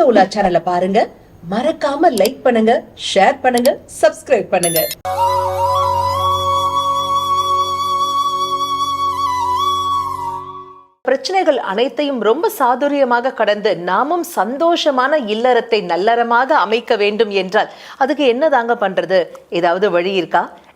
ஆன்மீக உலா சேனலை பாருங்க. மறக்காம லைக் பண்ணுங்க ஷேர் பண்ணுங்க சப்ஸ்கிரைப் பண்ணுங்க. பிரச்சனைகள் அனைத்தையும் ரொம்ப சாதுரியமாக கடந்து நாமும் சந்தோஷமான இல்லறத்தை நல்லறமாக அமைக்க வேண்டும் என்றால் அதுக்கு என்ன தாங்க பண்றது? ஏதாவது வழி இருக்கா?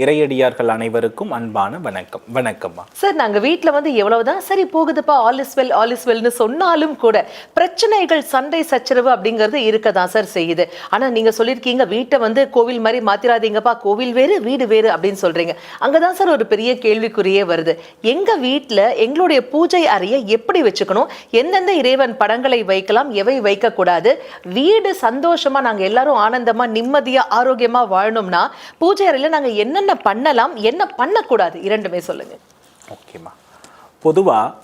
இறையடியார்கள் அனைவருக்கும் அன்பான வணக்கம். வணக்கம்மா. சார் நாங்க வீட்டில் வந்து எவ்வளவுதான் சரி போகுதுப்பா all is well all is வெல்னு சொன்னாலும் கூட பிரச்சனைகள் சண்டை சச்சரவு அப்படிங்கிறது இருக்கதான் சார் செய்யுது. ஆனா நீங்க சொல்லியிருக்கீங்க வீட்டை வந்து கோவில் மாதிரி மாத்திராதீங்கப்பா கோவில் வேறு வீடு வேறு அப்படின்னு சொல்றீங்க. அங்கதான் சார் ஒரு பெரிய கேள்விக்குறியே வருது. எங்க வீட்ல எங்களுடைய பூஜை அறையை எப்படி வச்சுக்கணும்? எந்தெந்த இறைவன் படங்களை வைக்கலாம் எவை வைக்க கூடாது வீடு சந்தோஷமா நாங்க எல்லாரும் ஆனந்தமா நிம்மதியா ஆரோக்கியமா வாழணும்னா பூஜை அறையில நாங்க என்னென்ன என்ன பண்ணலாம் என்ன பண்ணக்கூடாது? இரண்டுமே சொல்லுங்க. ஓகேம்மா. பொதுவாக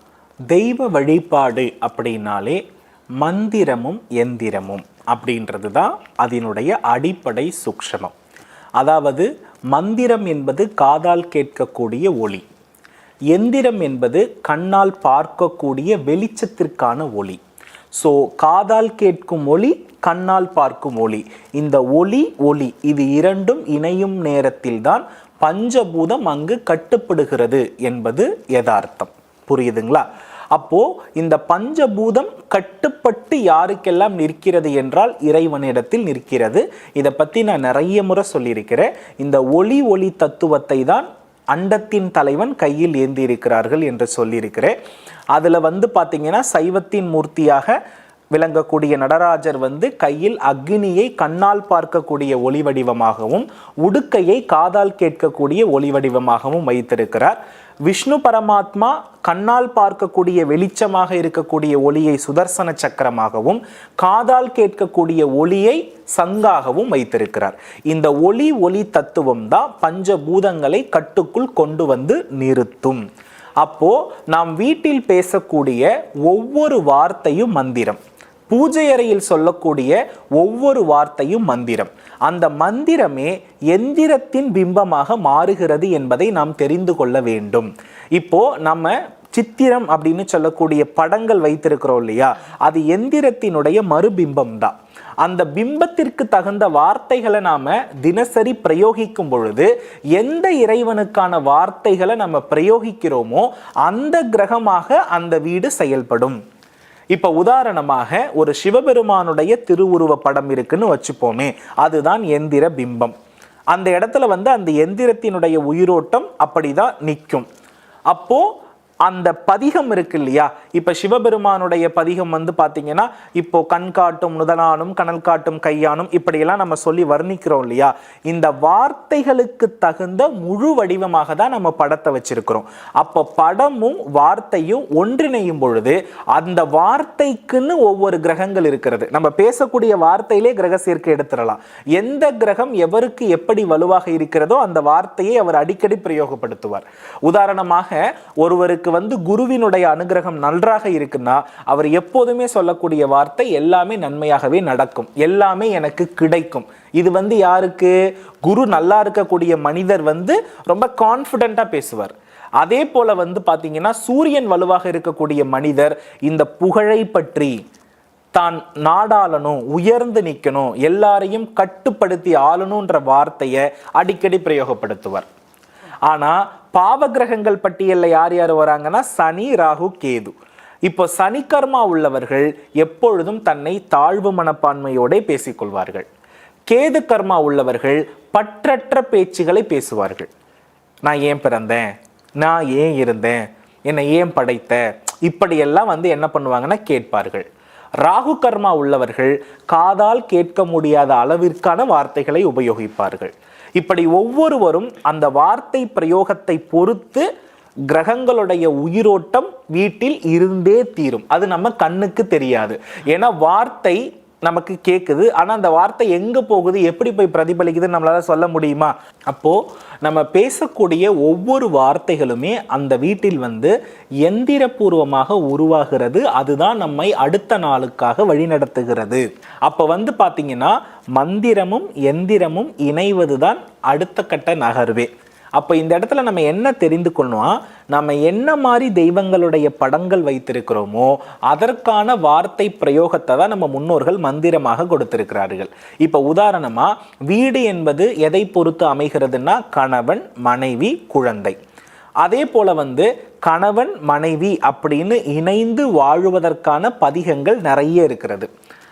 தெய்வ வழிபாடு அப்படின்னாலே மந்திரமும் எந்திரமும் அப்படின்றது தான் அதனுடைய அடிப்படை சூக்ஷமம். அதாவது மந்திரம் என்பது காதால் கேட்கக்கூடிய ஒளி. எந்திரம் என்பது கண்ணால் பார்க்கக்கூடிய வெளிச்சத்திற்கான ஒளி. ஸோ காதால் கேட்கும் ஒளி கண்ணால் பார்க்கும் ஒளி. இந்த ஒளி ஒளி இது இரண்டும் இணையும் நேரத்தில்தான் பஞ்சபூதம் அங்கு கட்டுப்படுகிறது என்பது யதார்த்தம். புரியுதுங்களா? அப்போ இந்த பஞ்சபூதம் கட்டுப்பட்டு யாருக்கெல்லாம் நிற்கிறது என்றால் இறைவனிடத்தில் நிற்கிறது. இதை பற்றி நான் நிறைய முறை சொல்லியிருக்கிறேன். இந்த ஒளி ஒளி தத்துவத்தை தான் அண்டத்தின் தலைவன் கையில் ஏந்தியிருக்கிறார்கள் என்று சொல்லியிருக்கிறேன். அதில் வந்து பார்த்தீங்கன்னா சைவத்தின் மூர்த்தியாக விளங்கக்கூடிய நடராஜர் வந்து கையில் அக்னியை கண்ணால் பார்க்கக்கூடிய ஒளி வடிவமாகவும் உடுக்கையை காதால் கேட்கக்கூடிய ஒளி வடிவமாகவும் வைத்திருக்கிறார். விஷ்ணு பரமாத்மா கண்ணால் பார்க்கக்கூடிய வெளிச்சமாக இருக்கக்கூடிய ஒளியை சுதர்சன சக்கரமாகவும் காதால் கேட்கக்கூடிய ஒளியை சங்காகவும் வைத்திருக்கிறார். இந்த ஒளி ஒளி தத்துவம் தான் பஞ்சபூதங்களை கட்டுக்குள் கொண்டு வந்து நிறுத்தும். அப்போ நாம் வீட்டில் பேசக்கூடிய ஒவ்வொரு வார்த்தையும் மந்திரம். பூஜை அறையில் சொல்லக்கூடிய ஒவ்வொரு வார்த்தையும் மந்திரம். அந்த மந்திரமே எந்திரத்தின் பிம்பமாக மாறுகிறது என்பதை நாம் தெரிந்து கொள்ள வேண்டும். இப்போ நம்ம சித்திரம் அப்படின்னு சொல்லக்கூடிய படங்கள் வைத்திருக்கிறோம் இல்லையா? அது எந்திரத்தினுடைய மறுபிம்பம் தான் அந்த பிம்பத்திற்கு தகுந்த வார்த்தைகளை நாம தினசரி பிரயோகிக்கும் பொழுது எந்த இறைவனுக்கான வார்த்தைகளை நம்ம பிரயோகிக்கிறோமோ அந்த கிரகமாக அந்த வீடு செயல்படும். இப்போ உதாரணமாக ஒரு சிவபெருமானுடைய திருவுருவ படம் இருக்குன்னு வச்சுப்போமே அதுதான் எந்திர பிம்பம். அந்த இடத்துல வந்து அந்த எந்திரத்தினுடைய உயிரோட்டம் அப்படிதான் நிற்கும். அப்போது அந்த பதிகம் இருக்கு இல்லையா? இப்ப சிவபெருமானுடைய பதிகம் வந்து பாத்தீங்கன்னா இப்போ கண் காட்டும் நுதலானும் கனல் காட்டும் கையானும் இப்படியெல்லாம் நம்ம சொல்லி வர்ணிக்கிறோம் இல்லையா? இந்த வார்த்தைகளுக்கு தகுந்த முழு வடிவமாக தான் நம்ம படத்தை வச்சிருக்கிறோம். அப்போ படமும் வார்த்தையும் ஒன்றிணையும் பொழுது அந்த வார்த்தைக்குன்னு ஒவ்வொரு கிரகங்கள் இருக்கிறது. நம்ம பேசக்கூடிய வார்த்தையிலே கிரக சேர்க்கை எடுத்துடலாம். எந்த கிரகம் எவருக்கு எப்படி வலுவாக இருக்கிறதோ அந்த வார்த்தையை அவர் அடிக்கடி பிரயோகப்படுத்துவார். உதாரணமாக ஒருவருக்கு வந்து குருவினுடைய அனுகிரகம் நன்றாக இருக்குன்னா அவர் எப்போதுமே சொல்லக்கூடிய வார்த்தை எல்லாமே நன்மையாகவே நடக்கும். எல்லாமே எனக்கு கிடைக்கும். இது வந்து யாருக்கு? குரு நல்லா இருக்கக்கூடிய மனிதர் வந்து ரொம்ப கான்ஃபிடென்ட்டாக பேசுவார். அதே போல வந்து பார்த்தீங்கன்னா சூரியன் வலுவாக இருக்கக்கூடிய மனிதர் இந்த புகழை பற்றி தான் நாடாளணும் உயர்ந்து நிற்கணும் எல்லாரையும் கட்டுப்படுத்தி ஆளணுன்ற வார்த்தையை அடிக்கடி பிரயோகப்படுத்துவார். ஆனால் பாவகிரகங்கள் பட்டியலில் யார் யார் வராங்கன்னா சனி ராகு கேது. இப்போ சனிக்கர்மா உள்ளவர்கள் எப்பொழுதும் தன்னை தாழ்வு மனப்பான்மையோட பேசிக்கொள்வார்கள் கேது கர்மா உள்ளவர்கள் பற்றற்ற பேச்சுகளை பேசுவார்கள். நான் ஏன் பிறந்தேன்? நான் ஏன் இருந்தேன்? என்னை ஏன் படைத்த? இப்படியெல்லாம் வந்து என்ன பண்ணுவாங்கன்னா கேட்பார்கள். ராகு கர்மா உள்ளவர்கள் காதால் கேட்க முடியாத அளவிற்கான வார்த்தைகளை உபயோகிப்பார்கள். இப்படி ஒவ்வொருவரும் அந்த வார்த்தை பிரயோகத்தை பொறுத்து கிரகங்களுடைய உயிரோட்டம் வீட்டில் இருந்தே தீரும். அது நம்ம கண்ணுக்கு தெரியாது. ஏன்னா வார்த்தை நமக்கு கேட்குது ஆனால் அந்த வார்த்தை எங்கே போகுது? எப்படி போய் பிரதிபலிக்குதுன்னு நம்மளால் சொல்ல முடியுமா? அப்போது நம்ம பேசக்கூடிய ஒவ்வொரு வார்த்தைகளுமே அந்த வீட்டில் வந்து எந்திரபூர்வமாக உருவாகிறது. அதுதான் நம்மை அடுத்த நாளுக்காக வழிநடத்துகிறது. அப்போ வந்து பார்த்திங்கன்னா மந்திரமும் எந்திரமும் இணைவதுதான் அடுத்த கட்ட நகர்வே. அப்போ இந்த இடத்துல நம்ம என்ன தெரிந்து கொள்ளணும் நம்ம என்ன மாதிரி தெய்வங்களுடைய படங்கள் வைத்திருக்கிறோமோ அதற்கான வார்த்தை பிரயோகத்தை தான் நம்ம முன்னோர்கள் மந்திரமாக கொடுத்திருக்கிறார்கள். இப்போ உதாரணமாக வீடு என்பது எதை பொறுத்து அமைகிறதுனா கணவன் மனைவி குழந்தை. அதே போல வந்து கணவன் மனைவி அப்படின்னு இணைந்து வாழுவதற்கான பதிகங்கள் நிறைய இருக்கிறது.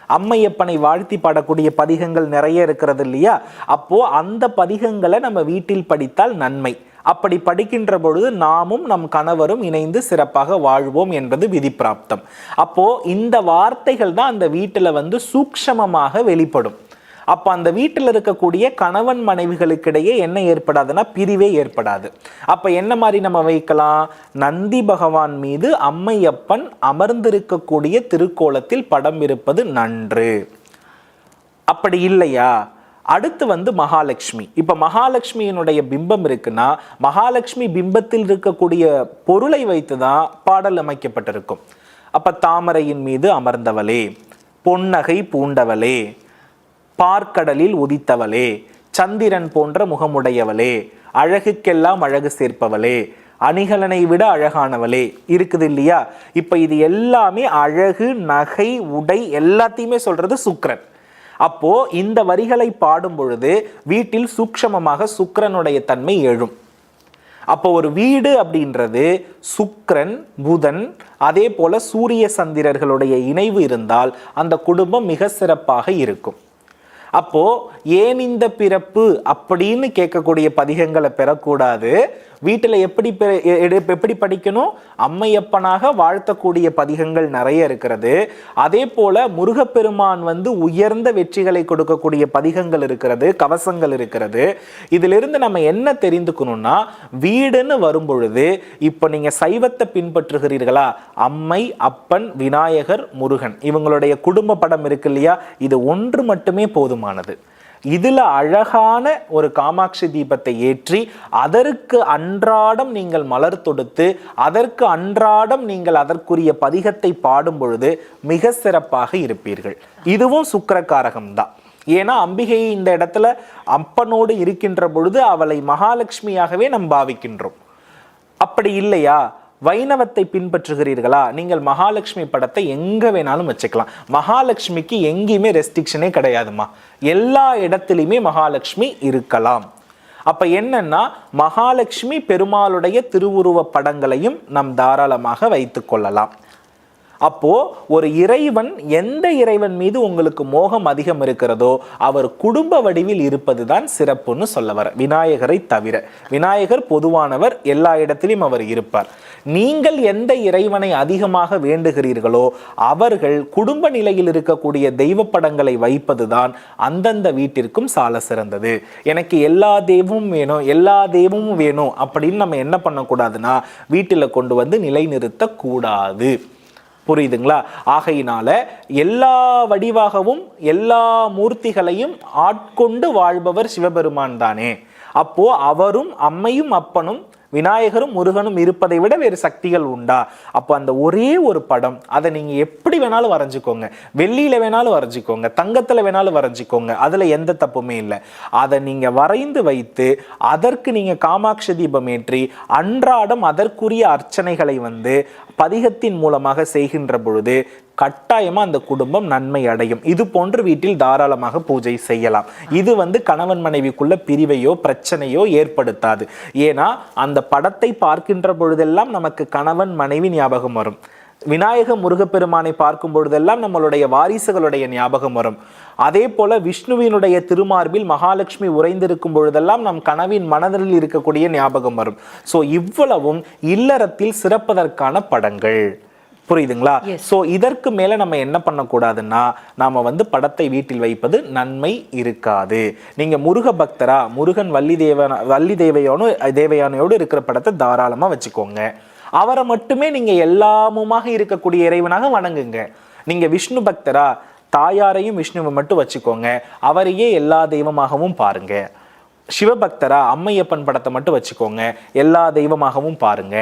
அம்மையப்பனை வாழ்த்தி பாடக்கூடிய பதிகங்கள் நிறைய இருக்கிறது இல்லையா? அப்போ அந்த பதிகங்களை நம்ம வீட்டில் படித்தால் நன்மை. அப்படி படிக்கின்ற பொழுது நாமும் நம் கணவரும் இணைந்து சிறப்பாக வாழ்வோம் என்பது விதிப்பிராப்தம். அப்போ இந்த வார்த்தைகள் தான் அந்த வீட்டில் வந்து சூக்ஷமமாக வெளிப்படும். அப்ப அந்த வீட்டில் இருக்கக்கூடிய கணவன் மனைவிகளுக்கிடையே என்ன ஏற்படாதுன்னா பிரிவே ஏற்படாது. அப்ப என்ன மாதிரி நம்ம வைக்கலாம்? நந்தி பகவான் மீது அம்மையப்பன் அமர்ந்திருக்கக்கூடிய திருக்கோலத்தில் படம் இருப்பது நன்று. அப்படி இல்லையா? அடுத்து வந்து மகாலட்சுமி. இப்போ மகாலட்சுமியினுடைய பிம்பம் இருக்குன்னா மகாலட்சுமி பிம்பத்தில் இருக்கக்கூடிய பொருளை வைத்து தான் பாடல் அமைக்கப்பட்டிருக்கும். அப்போ தாமரையின் மீது அமர்ந்தவளே பொன்னகை பூண்டவளே பார்க்கடலில் உதித்தவளே சந்திரன் போன்ற முகமுடையவளே அழகுக்கெல்லாம் அழகு சேர்ப்பவளே அணிகலனை விட அழகானவளே. இருக்குது இல்லையா? இப்ப இது எல்லாமே அழகு நகை உடை எல்லாத்தையுமே சொல்றது சுக்ரன் அப்போ இந்த வரிகளை பாடும் பொழுது வீட்டில் சூக்ஷமமாக சுக்கரனுடைய தன்மை எழும். அப்போ ஒரு வீடு அப்படின்றது சுக்கரன் புதன் அதே போல சூரிய சந்திரர்களுடைய இணைவு இருந்தால் அந்த குடும்பம் மிக சிறப்பாக இருக்கும். அப்போ ஏன் இந்த பிறப்பு? அப்படின்னு கேட்கக்கூடிய பதிகங்களை பெறக்கூடாது. வீட்டில் எப்படி பெ- எப்படி படிக்கணும்? அம்மையப்பனாக வாழ்த்தக்கூடிய பதிகங்கள் நிறைய இருக்கிறது. அதே போல முருகப்பெருமான் வந்து உயர்ந்த வெற்றிகளை கொடுக்கக்கூடிய பதிகங்கள் இருக்கிறது கவசங்கள் இருக்கிறது. இதிலிருந்து நம்ம என்ன தெரிந்துக்கணும்னா வீடுன்னு வரும்பொழுது இப்போ நீங்க சைவத்தை பின்பற்றுகிறீர்களா? அம்மை அப்பன் விநாயகர் முருகன். இவங்களுடைய குடும்ப படம் இருக்கு இல்லையா? இது ஒன்று மட்டுமே போதுமானது. இதில் அழகான ஒரு காமாட்சி தீபத்தை ஏற்றி அதற்கு அன்றாடம் நீங்கள் மலர் தொடுத்து அதற்கு அன்றாடம் நீங்கள் அதற்குரிய பதிகத்தை பாடும் பொழுது மிக சிறப்பாக இருப்பீர்கள். இதுவும் சுக்கரக்காரகம்தான். ஏன்னா அம்பிகையை இந்த இடத்துல அப்பனோடு இருக்கின்ற பொழுது அவளை மகாலட்சுமியாகவே நாம் பாவிக்கின்றோம். அப்படி இல்லையா? வைணவத்தை பின்பற்றுகிறீர்களா? நீங்கள் மகாலட்சுமி படத்தை எங்க வேணாலும் வச்சுக்கலாம். மகாலட்சுமிக்கு எங்கேயுமே ரெஸ்ட்ரிக்ஷனே கிடையாதுமா எல்லா இடத்துலையுமே மகாலட்சுமி இருக்கலாம். அப்ப என்னன்னா மகாலட்சுமி பெருமாளுடைய திருவுருவ படங்களையும் நாம் தாராளமாக வைத்துக் கொள்ளலாம். அப்போ ஒரு இறைவன் எந்த இறைவன் மீது உங்களுக்கு மோகம் அதிகம் இருக்கிறதோ அவர் குடும்ப வடிவில் இருப்பதுதான் சிறப்புன்னு சொல்ல வர விநாயகரை தவிர. விநாயகர் பொதுவானவர் எல்லா இடத்திலும் அவர் இருப்பார். நீங்கள் எந்த இறைவனை அதிகமாக வேண்டுகிறீர்களோ அவர்கள் குடும்ப நிலையில் இருக்கக்கூடிய தெய்வ படங்களை வைப்பதுதான் அந்தந்த வீட்டிற்கும் சால சிறந்தது. எனக்கு எல்லா தெய்வமும் வேணும் எல்லா தெய்வமும் வேணும் அப்படின்னு நம்ம என்ன பண்ணக்கூடாதுன்னா வீட்டில் கொண்டு வந்து நிலைநிறுத்தக்கூடாது. புரியுதுங்களா? ஆகையினால எல்லா வடிவாகவும் எல்லா மூர்த்திகளையும் ஆட்கொண்டு வாழ்பவர் சிவபெருமான் தானே. அப்போ அவரும் அம்மையும் அப்பனும் விநாயகரும் முருகனும் இருப்பதை விட வேறு சக்திகள் உண்டா? அப்போ அந்த ஒரே ஒரு படம் அதை நீங்கள் எப்படி வேணாலும் வரைஞ்சிக்கோங்க. வெள்ளியில் வேணாலும் வரைஞ்சிக்கோங்க தங்கத்தில் வேணாலும் வரைஞ்சிக்கோங்க அதில் எந்த தப்புமே இல்லை. அதை நீங்கள் வரைந்து வைத்து அதற்கு நீங்கள் காமாட்சி தீபம் ஏற்றி அன்றாடம் அதற்குரிய அர்ச்சனைகளை வந்து பதிகத்தின் மூலமாக செய்கின்ற பொழுது கட்டாயமாக அந்த குடும்பம் நன்மை அடையும். இது போன்று வீட்டில் தாராளமாக பூஜை செய்யலாம். இது வந்து கணவன் மனைவிக்குள்ள பிரிவையோ பிரச்சனையோ ஏற்படுத்தாது. ஏன்னா அந்த படத்தை பார்க்கின்ற பொழுதெல்லாம் நமக்கு கணவன் மனைவி ஞாபகம் வரும். விநாயக முருகப்பெருமானை பார்க்கும் பொழுதெல்லாம் நம்மளுடைய வாரிசுகளுடைய ஞாபகம் வரும். அதே போல விஷ்ணுவினுடைய திருமார்பில் மகாலட்சுமி உறைந்திருக்கும் பொழுதெல்லாம் நம் கனவின் மனதில் இருக்கக்கூடிய ஞாபகம் வரும். ஸோ இவ்வளவும் இல்லறத்தில் சிறப்பதற்கான படங்கள். புரியுதுங்களா? சோ இதற்கு மேல நம்ம என்ன பண்ணக்கூடாதுன்னா நாம வந்து படத்தை வீட்டில் வைப்பது நன்மை இருக்காது. நீங்க முருக பக்தரா முருகன் வள்ளி தேவன வள்ளி தேவையோனு தேவையானையோடு இருக்கிற படத்தை தாராளமா வச்சுக்கோங்க. அவரை மட்டுமே நீங்க எல்லாமுமாக இருக்கக்கூடிய இறைவனாக வணங்குங்க. நீங்க விஷ்ணு பக்தரா தாயாரையும் விஷ்ணுவை மட்டும் வச்சுக்கோங்க. அவரையே எல்லா தெய்வமாகவும் பாருங்க. சிவபக்தரா அம்மையப்பன் படத்தை மட்டும் வச்சுக்கோங்க. எல்லா தெய்வமாகவும் பாருங்க.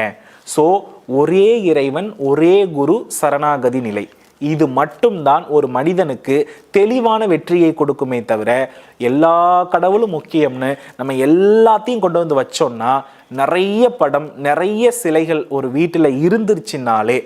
ஸோ ஒரே இறைவன் ஒரே குரு சரணாகதி நிலை. இது மட்டும்தான் ஒரு மனிதனுக்கு தெளிவான வெற்றியை கொடுக்குமே தவிர எல்லா கடவுளும் முக்கியம்னு நம்ம எல்லாத்தையும் கொண்டு வந்து வச்சோம்னா நிறைய படம் நிறைய சிலைகள் ஒரு வீட்டில் இருந்துருச்சுனாலே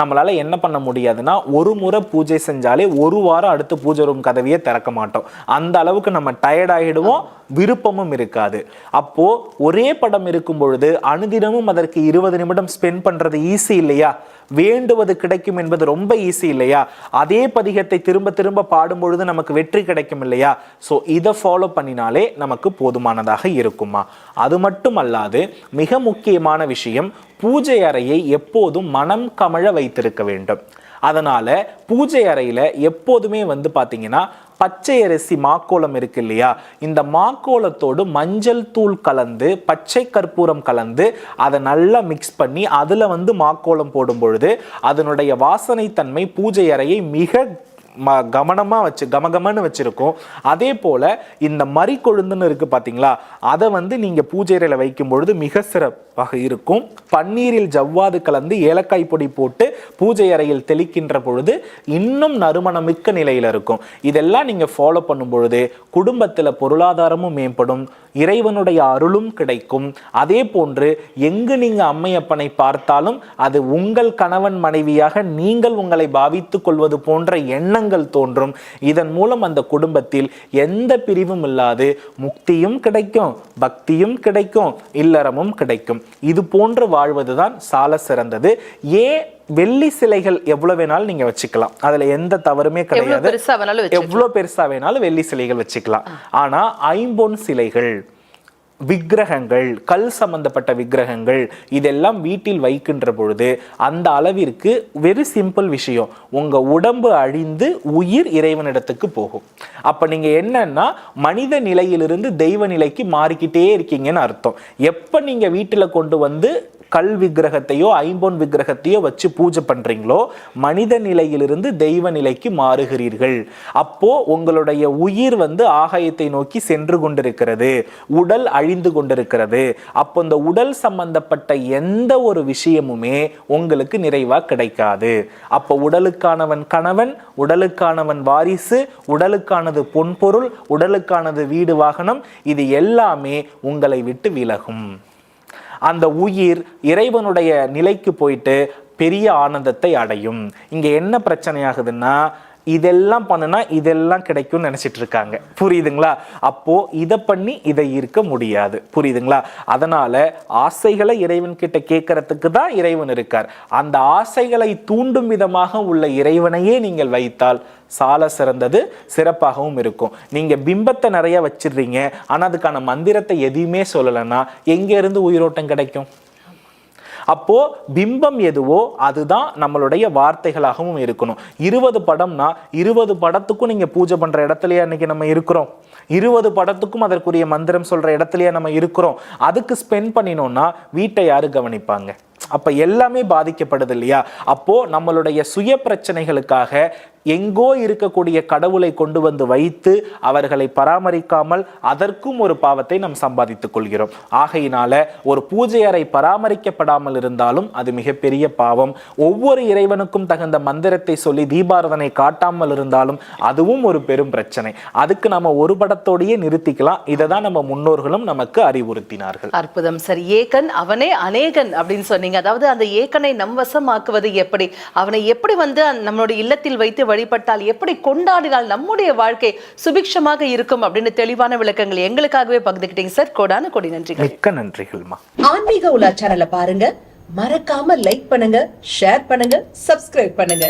நம்மளால் என்ன பண்ண முடியாதுன்னா ஒரு முறை பூஜை செஞ்சாலே ஒரு வாரம் அடுத்து பூஜை ரூம் கதவையே திறக்க மாட்டோம். அந்த அளவுக்கு நம்ம டயர்ட் ஆகிடுவோம் விருப்பமும் இருக்காது. அப்போ ஒரே படம் இருக்கும் பொழுது அனுதினமும் அதற்கு இருபது நிமிடம் ஸ்பெண்ட் பண்றது ஈஸி இல்லையா? வேண்டுவது கிடைக்கும் என்பது ரொம்ப ஈஸி இல்லையா? அதே பதிகத்தை திரும்ப திரும்ப பாடும் பொழுது நமக்கு வெற்றி கிடைக்கும் இல்லையா? ஸோ இதை ஃபாலோ பண்ணினாலே நமக்கு போதுமானதாக இருக்குமா? அது மட்டும் அல்லாது மிக முக்கியமான விஷயம் பூஜை அறையை எப்போதும் மனம் கமழ வைத்திருக்க வேண்டும். அதனால் பூஜை அறையில் எப்போதுமே வந்து பார்த்தீங்கன்னா பச்சை அரிசி மாக்கோலம் இருக்கு இல்லையா? இந்த மாக்கோலத்தோடு மஞ்சள் தூள் கலந்து பச்சை கற்பூரம் கலந்து அதை நல்லா மிக்ஸ் பண்ணி அதில் வந்து மாக்கோலம் போடும் பொழுது அதனுடைய வாசனை தன்மை பூஜை அறையை மிக ம கவனமாக வச்சு கமகமன்னு வச்சுருக்கோம். அதே போல் இந்த மறி கொழுந்துன்னு இருக்குது பார்த்தீங்களா அதை வந்து நீங்கள் பூஜை அறையில் வைக்கும் பொழுது மிக சிறப்பாக இருக்கும். பன்னீரில் ஜவ்வாது கலந்து ஏலக்காய் பொடி போட்டு பூஜை அறையில் தெளிக்கின்ற பொழுது இன்னும் நறுமணமிக்க நிலையில் இருக்கும். இதெல்லாம் நீங்கள் ஃபாலோ பண்ணும் பொழுது குடும்பத்தில் பொருளாதாரமும் மேம்படும். இறைவனுடைய அருளும் கிடைக்கும். அதே போன்று எங்கு நீங்கள் அம்மையப்பனை பார்த்தாலும் அது உங்கள் கணவன் மனைவியாக நீங்கள் உங்களை பாவித்துக் கொள்வது போன்ற எண்ணங்கள் தோன்றும். இதன் மூலம் அந்த குடும்பத்தில் எந்த பிரிவும் இல்லாது முக்தியும் கிடைக்கும் பக்தியும் கிடைக்கும் இல்லறமும் கிடைக்கும். இது போன்று வாழ்வதுதான் சால சிறந்தது. ஏன் வெள்ளி சிலைகள் எவ்வளவு வேணாலும் நீங்க வச்சுக்கலாம். அதுல எந்த தவறுமே கிடையாது. எவ்வளவு பெருசா வேணாலும் வெள்ளி சிலைகள் வச்சுக்கலாம். ஆனா ஐம்பொன் சிலைகள் விக்கிரகங்கள் கல் சம்பந்தப்பட்ட விக்கிரகங்கள் இதெல்லாம் வீட்டில் வைக்கின்ற பொழுது அந்த அளவிற்கு வெரி சிம்பிள் விஷயம். உங்கள் உடம்பு அழிந்து உயிர் இறைவனிடத்துக்கு போகும். அப்போ நீங்கள் என்னன்னா மனித நிலையிலிருந்து தெய்வ நிலைக்கு மாறிக்கிட்டே இருக்கீங்கன்னு அர்த்தம். எப்போ நீங்கள் வீட்டில் கொண்டு வந்து கல் விக்கிரகத்தையோ ஐம்பொன் விக்கிரகத்தையோ வச்சு பூஜை பண்றீங்களோ மனித நிலையிலிருந்து தெய்வ நிலைக்கு மாறுகிறீர்கள். அப்போ உங்களுடைய உயிர் வந்து ஆகாயத்தை நோக்கி சென்று கொண்டிருக்கிறது உடல் அழிந்து கொண்டிருக்கிறது. அப்போ இந்த உடல் சம்பந்தப்பட்ட எந்த ஒரு விஷயமுமே உங்களுக்கு நிறைவா கிடைக்காது. அப்போ உடலுக்கானவன் கணவன் உடலுக்கானவன் வாரிசு உடலுக்கானது பொன்பொருள் உடலுக்கானது வீடு வாகனம் இது எல்லாமே உங்களை விட்டு விலகும். அந்த உயிர் இறைவனுடைய நிலைக்கு போயிட்டு பெரிய ஆனந்தத்தை அடையும். இங்கே என்ன பிரச்சனையாகுதுன்னா இதெல்லாம் பண்ணுனா இதெல்லாம் கிடைக்கும்னு நினைச்சிட்டு இருக்காங்க. புரியுதுங்களா? அப்போ இதை பண்ணி இதை இருக்க முடியாது. புரியுதுங்களா? அதனால ஆசைகளை இறைவன் கிட்ட கேட்கறதுக்கு தான் இறைவன் இருக்கார். அந்த ஆசைகளை தூண்டும் விதமாக உள்ள இறைவனையே நீங்கள் வைத்தால் சால சிறந்தது சிறப்பாகவும் இருக்கும். நீங்க பிம்பத்தை நிறைய வச்சிடுறீங்க. ஆனா அதுக்கான மந்திரத்தை எதையுமே சொல்லலைன்னா எங்க இருந்து உயிரோட்டம் கிடைக்கும்? அப்போ பிம்பம் எதுவோ அதுதான் நம்மளுடைய வார்த்தைகளாகவும் இருக்கணும். இருபது படம்னா இருபது படத்துக்கும் நீங்க பூஜை பண்ற இடத்துலயே அன்னைக்கு நம்ம இருக்கிறோம். இருபது படத்துக்கும் அதற்குரிய மந்திரம் சொல்ற இடத்துலயே நம்ம இருக்கிறோம். அதுக்கு ஸ்பெண்ட் பண்ணினோம்னா வீட்டை யாரு கவனிப்பாங்க? அப்ப எல்லாமே பாதிக்கப்படுது இல்லையா? அப்போ நம்மளுடைய சுய பிரச்சனைகளுக்காக எங்கோ இருக்கக்கூடிய கடவுளை கொண்டு வந்து வைத்து அவர்களை பராமரிக்காமல் அதற்கும் ஒரு பாவத்தை நாம் சம்பாதித்துக் கொள்கிறோம். ஆகையினால ஒரு பூஜை அறை பராமரிக்கப்படாமல் இருந்தாலும் அது மிகப்பெரிய பாவம். ஒவ்வொரு இறைவனுக்கும் தகுந்த மந்திரத்தை சொல்லி தீபாரதனை காட்டாமல் இருந்தாலும் அதுவும் ஒரு பெரும் பிரச்சனை. அதுக்கு நம்ம ஒரு படத்தோடையே நிறுத்திக்கலாம். இதை தான் நம்ம முன்னோர்களும் நமக்கு அறிவுறுத்தினார்கள். அற்புதம். சரி ஏகன் அவனே அநேகன் அப்படின்னு சொன்னீங்க. அதாவது அந்த ஏகனை நம் வசமாக்குவது எப்படி? அவனை எப்படி வந்து நம்மளுடைய இல்லத்தில் வைத்து வழிபட்டால் எப்படி கொண்டாடினால் நம்முடைய வாழ்க்கை சுபிக்ஷமாக இருக்கும் அப்படின்னு தெளிவான விளக்கங்கள் எங்களுக்காகவே பகிர்ந்துக்கிட்டீங்க. சார் கோடான கொடி நன்றிகள். மிக்க நன்றிகள்மா. ஆன்மீக உலா சேனலை பாருங்க. மறக்காம லைக் பண்ணுங்க ஷேர் பண்ணுங்க சப்ஸ்கிரைப் பண்ணுங்க.